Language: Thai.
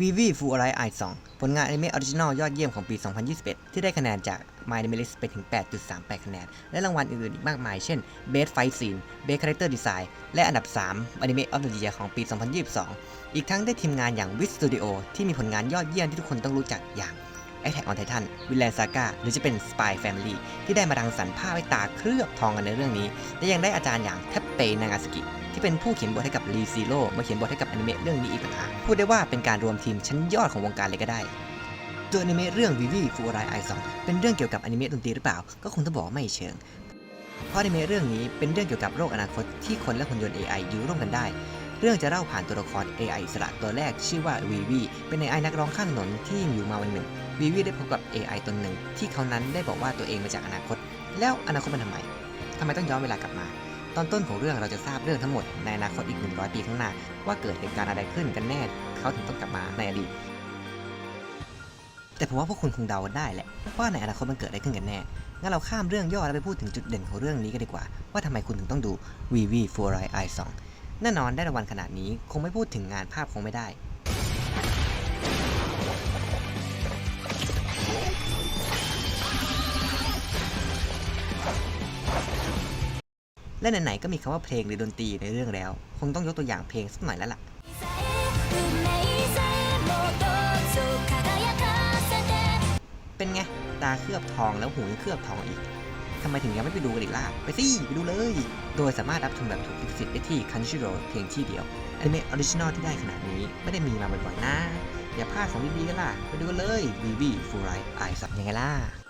วีวีฟูอะไรไอซองผลงานอนิเมะออริจินอลยอดเยี่ยมของปี 2021 ที่ได้คะแนนจาก My Anime List ไปถึง 8.38 คะแนน และรางวัลอื่นๆ อีกมากมาย เช่น Best Fight Scene Best Character Design และอันดับ 3 Anime of the Year ของปี 2022 อีกทั้งได้ทีมงานอย่าง Wit Studio ที่มีผลงานยอดเยี่ยมที่ทุกคนต้องรู้จักอย่าง Attack on Titan Vinland Saga หรือจะเป็น Spy Family ที่ได้มารังสรรค์ภาพไว้ตาเคลือบทองกันในเรื่องนี้ และยังได้อาจารย์อย่างแทปเปนางาสกิ ที่เป็นผู้เขียนบทให้กับรีซีโร่มาเขียนบทให้กับอนิเมะเรื่องนี้อีกต่างหากพูดได้ว่าเป็นการรวมทีมชั้นยอดของวงการเลยก็ได้ตัวอนิเมะเรื่องวิวีฟูไรไอซองเป็นเรื่องเกี่ยวกับอนิเมะดนตรีหรือเปล่า ก็คงต้องบอกไม่เชิง เพราะอนิเมะเรื่องนี้เป็นเรื่องเกี่ยวกับโลกอนาคตที่คนและหุ่นยนต์ AI อยู่ร่วมกันได้ รื่องจะเล่าผ่านตัวละคร AI อิสระตัวแรกชื่อว่าวีวีเป็น AI นักร้องข้างถนนที่อยู่มาวันหนึ่งวีวีได้พบกับ AI ตนหนึ่ง ที่เขานั้นได้บอกว่าตัวเองมาจากอนาคต แล้วอนาคตมันทำไมทำไมต้องย้อนเวลากลับมา ตอนต้นของเรื่องเราจะทราบเรื่องทั้งหมดในอนาคตอีก 100 ปีข้างหน้า ว่าเกิดเหตุการณ์อะไรขึ้นกันแน่ เขาถึงต้องกลับมาในอดีตแต่ผมว่าพวกคุณคงเดาได้แหละว่าในอนาคตมันเกิดอะไรขึ้นกันแน่ งั้นเราข้ามเรื่องย่อแล้วไปพูดถึงจุดเด่นของเรื่องนี้กันดีกว่า ว่าทำไมคุณถึงต้องดู VV f o r i i 2 แน่นอนได้รางวัลขนาดนี้คงไม่พูดถึงงานภาพคงไม่ได้ และไหนๆก็มีคำว่าเพลงหรือดนตรีในเรื่องแล้ว คงต้องยกตัวอย่างเพลงสักหน่อยแล้วล่ะเป็นไง ตาเคลือบทองแล้วหูยังเคลือบทองอีก ทำไมถึงยังไม่ไปดูกันอีกล่ะ ไปสิ ไปดูเลย โดยสามารถรับชมแบบถูกลิขสิทธิ์ได้ที่ Crunchyroll เพียงที่เดียวอนิเมะออริจินอลที่ได้ขนาดนี้ไม่ได้มีมาบ่อยๆนะ อย่าพลาดของดีๆกันล่ะ ไปดูกันเลย v ีบีฟูไรไอซับยังไงล่ะ